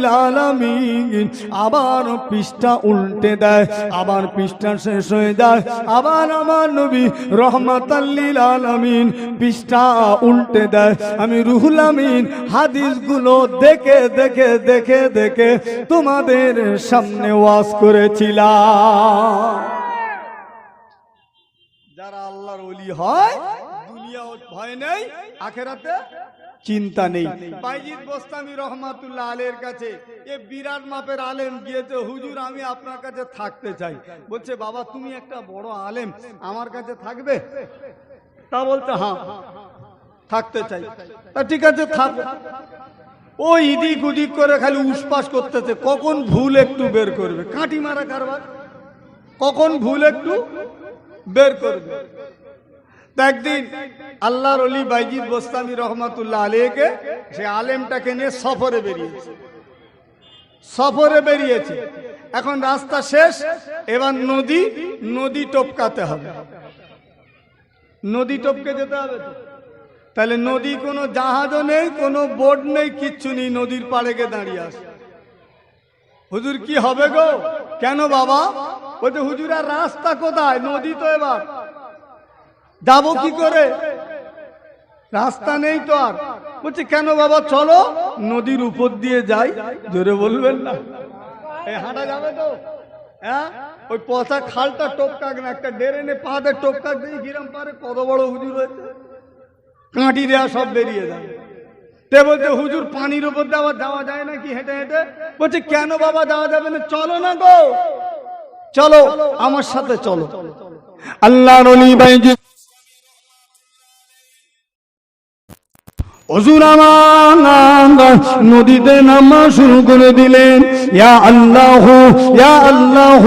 রহমাতাল্লিল আলামিন। আবার পৃষ্ঠা উল্টে দেয়, আবার পৃষ্ঠা শেষ হয়ে যায়। আবার আমার নবী রহমাতাল্লিল আলামিন পৃষ্ঠা উল্টে দেয়। আমি রুহুল আমিন হাদিসগুলো দেখে দেখে দেখে দেখে তোমাদের সামনে ওয়াজ করেছিলাম। যারা আল্লাহর ওলি হয়, দুনিয়া ভয় নেই, আখেরাতে চিন্তা নেই। বাইজিদ বোস্তামি রহমাতুল্লাহ আলের কাছে, এ বিরাট মাপের আলেম গিয়েছে হুজুর, আমি আপনার কাছে থাকতে চাই। বলছে, বাবা, তুমি একটা বড় আলেম, আমার কাছে থাকবে? তা বলছে হ্যাঁ থাকতে চাই। তা ঠিক আছে, থাক। ও ইদিক উদিক করে খালি উসপাস করতেছে, কখন ভুল একটু বের করবে? কাঁটি মারা কারবার, কখন ভুল একটু বের করবে? তা একদিন আল্লাহর অলি বাইজিদ বোস্তামি রহমাতুল্লাহ আলীকে সে আলেমটাকে নিয়ে সফরে বেরিয়েছে। সফরে বেরিয়েছে। এখন রাস্তা শেষ, এবার নদী নদী টপকাতে হবে। নদী টপকে যেতে হবে তো? তাহলে নদী কোনো জাহাজও নেই, কোনো বোট নেই, কিচ্ছু নেই, নদীর পাড়ে গিয়ে দাঁড়িয়ে আসে হুজুর, কি হবে গো? কেন বাবা? বলছে, হুজুর, আর রাস্তা কোথায়? নদী তো এবার। যাব কি করে? রাস্তা নেই তো আর। বলছে, কেন বাবা, চলো। নদীর উপর দিয়ে যাই, জোরে বলবেন না। হাঁটা যাবে তো। হ্যাঁ? ওই খালটা টপকাক না, একটা ডেরেনে পাহাড়ে টপকাক দিয়ে গিরাম পারে কত বড় হুজুর হয়েছে। কাঁটি দেওয়া সব বেরিয়ে যাবে। তে বলছে, হুজুর, পানির উপর দিয়ে আবার যাওয়া যায় না কি হেঁটে হেঁটে? বলছে, কেন বাবা, যাওয়া যাবে না? চলো না গো। চলো, আমার সাথে চলো। আল্লাহ আমার নদীতে নামা শুরু করে দিলেন। ইয়া আল্লাহ ইয়া আল্লাহ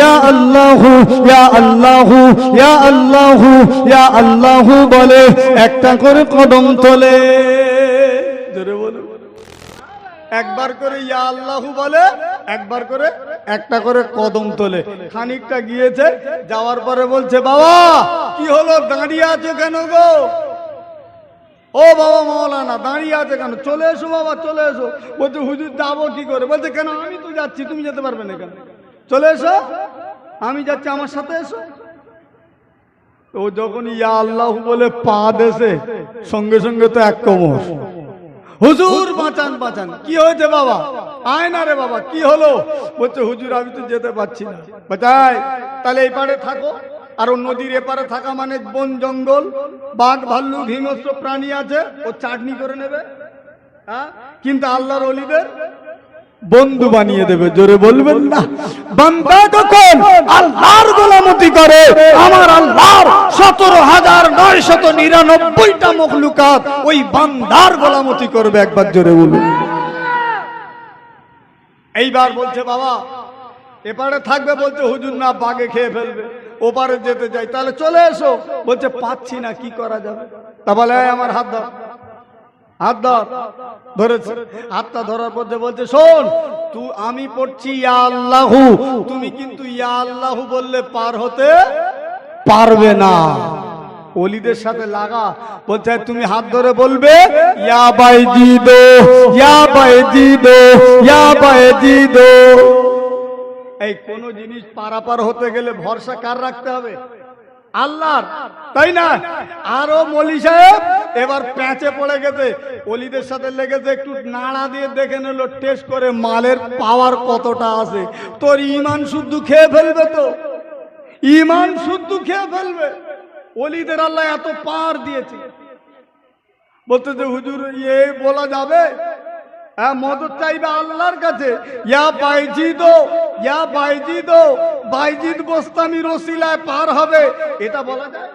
ইয়া আল্লাহ ইয়া আল্লাহ ইয়া আল্লাহ ইয়া আল্লাহ বলে একটা করে কদম তোলে। একবার করে ইয়া আল্লাহু বলে, একবার করে একটা করে কদম তোলে। খানিকটা গিয়েছে, যাওয়ার পরে বলছে, বাবা, কি হলো, দাঁড়িয়ে আছো কেন গো? ও বাবা মৌলানা, দাঁড়িয়ে আছে কেন? চলে এসো বাবা, চলে এসো। বলছে, হুজুর, যাব কি করে? বলছে, কেন, আমি তো যাচ্ছি, তুমি যেতে পারবে না কেন? চলে এসো, আমি যাচ্ছি, আমার সাথে এসো। ও যখন ইয়া আল্লাহ বলে পা দেশে, সঙ্গে সঙ্গে তো এক কোমর। হুজুর, বাঁচান বাঁচান। কি হয়েছে বাবা? আয় না রে বাবা, কি হলো? বলছে, হুজুর, আমি তো যেতে পারছি না। বাঁচাই, তাহলে এই পারে থাকো। আর নদীর এপারে থাকা মানে বন, জঙ্গল, বাঘ, ভাল্লুক, হিংস্র প্রাণী আছে, ও চাটনি করে নেবে হ্যাঁ? কিন্তু আল্লাহর অলিদের বন্ধু বানিয়ে দেবে, জোরে বলবেন না। বান্দা যখন আল্লাহর গোলামতি করে? আমার আল্লাহর সতেরো হাজার নয় শত নিরানব্বইটা মখলুকাত ওই বান্দার গোলামতি করবে, একবার জোরে বলুন। এইবার বলছে, বাবা, এপারে থাকবে বলছে হুজুর না বাগে খেয়ে ফেলবে। ওপারে যেতে চাই, তাহলে চলে এসো। বলছে, পাচ্ছি না, কি করা যাবে? তা বলে, "এই, আমার হাত ধর হাত ধর। ধরেছে। হাতটা ধরার পর বলছে, শোন তুই আমি পড়ছি ইয়া আল্লাহু। তুমি কিন্তু ইয়া আল্লাহু বললে পার হতে পারবে না। অলিদের সাথে লাগা। বলছে, তুমি হাত ধরে বলবে, ইয়া বাইজিদো ইয়া বাইজিদো ইয়া বাইজিদো। এই কোন জিনিস পারাপার হতে গেলে ভরসা কার রাখতে হবে? আল্লাহর। তাই না? আরও মলি সাহেব, এবার প্যাঁচে পড়ে গেছে। অলিদের সাথে লেগেছে, একটু নাড়া দিয়ে দেখে নিল, টেস্ট করে মালের পাওয়ার কতটা আছে। তোর ইমান শুদ্ধ খেয়ে ফেলবে তো। ইমান শুদ্ধ খেয়ে ফেলবে। অলিদের আল্লাহ এত পার দিয়েছে। বলতে যে হুজুর ইয়ে বলা যাবে হ্যাঁ মদত চাইবে আল্লাহর কাছে। ইয়া বাইজিদ ইয়া বাইজিদ বাইজিদ বোস্তামি রসিলায় পার হবে। এটা বলা যায়?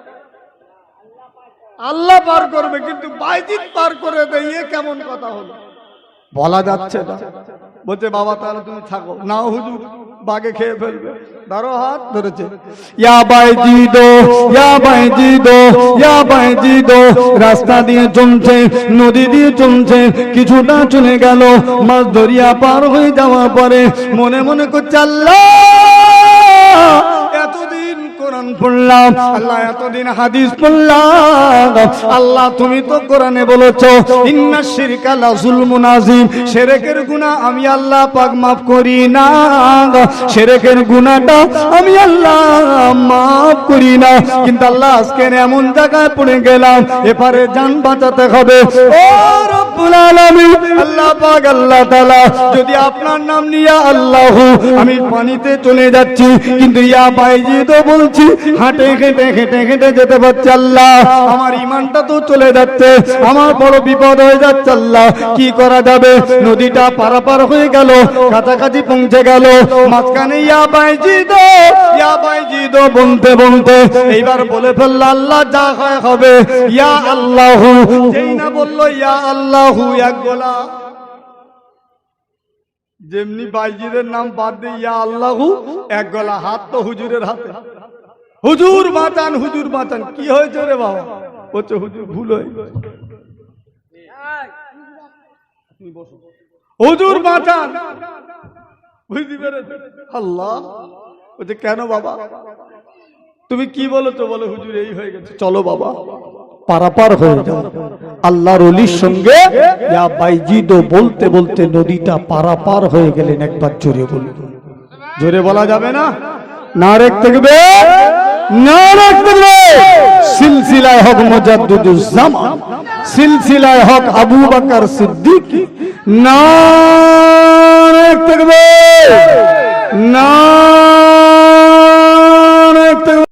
আল্লাহ পার করবে, কিন্তু বাইজিদ পার করে দেয়, এ কেমন কথা হলো? বলা যাচ্ছে না। বলছে, বাবা, তাহলে তুমি থাকো। নাও হুজুর, বাগে খেয়ে ফেলবে। ধরো হাত ধরেছে। রাস্তা দিয়ে চলছে, নদী দিয়ে চলছে, কিছুটা চলে গেল। মাছ ধরিয়া পার হয়ে যাওয়ার পরে মনে মনে করছে, আল্লাহ! কোরআন পড়লাম, আল্লাহ এতদিন হাদিস পড়লাম। আল্লাহ, তুমি তো কোরআনে বলেছ, ইন্না শিরকা লা যুলমুন আযীম। শিরকের গুনাহ আমি আল্লাহ পাক মাফ করি না শিরকের গুনাহটা আমি আল্লাহ মাফ করি না। কিন্তু আল্লাহ আজকে এমন জায়গায় পড়ে গেলাম, এপারে জান বাঁচাতে হবে। ও রব্বুল আলামিন, আল্লাহ পাক, আল্লাহ তাআলা, যদি আপনার নাম নিয়ে আল্লাহ, আমি পানিতে চলে যাচ্ছি, কিন্তু ইয়া বাইজি তো বলছি হাঁটে হেঁটে হেঁটে হেঁটে যেতে পারছি আল্লাহ। আমার ইমানটা তো চলে যাচ্ছে, আমার বড় বিপদ হয়ে যাচ্ছে আল্লাহ। কি করা যাবে? নদীটা পারাপার হয়ে গেল, কাছাকাছি পৌঁছে গেল। মাঝখানে ইয়া ইয়া বলতে বলতে এইবার বলে আল্লাহ যা হয় হবে, ইয়া না বলল, ইয়া আল্লাহ এক গোলা। যেমনি বাইজিদের নাম বাদ দিয়ে, ইয়া আল্লাহু এক গলা। হাত তো হুজুরের হাতে। হুজুর বাঁচান হুজুর বাঁচান কি হয়েছে রে বাবা? বলছে, হুজুর, ভুল হুজুর পেরেছে? আল্লাহ। বলছে, কেন বাবা? তুমি কি বলেছ? বলে, হুজুর, এই হয়ে গেছে। চলো বাবা। পারাপার হয়ে যাও। আল্লাহর অলির সঙ্গে বলতে বলতে নদীটা পারাপার হয়ে গেলেন একবার জোরে বলুন। জোরে বলা যাবে না? না রেখ থাকবে? না রেখ থাকবে সিলসিলায় হক মুজাদ্দুদুজ্জামান সিলসিলায় হক আবু বকর সিদ্দিক না রেখ থাকবে না রেখ থাকবে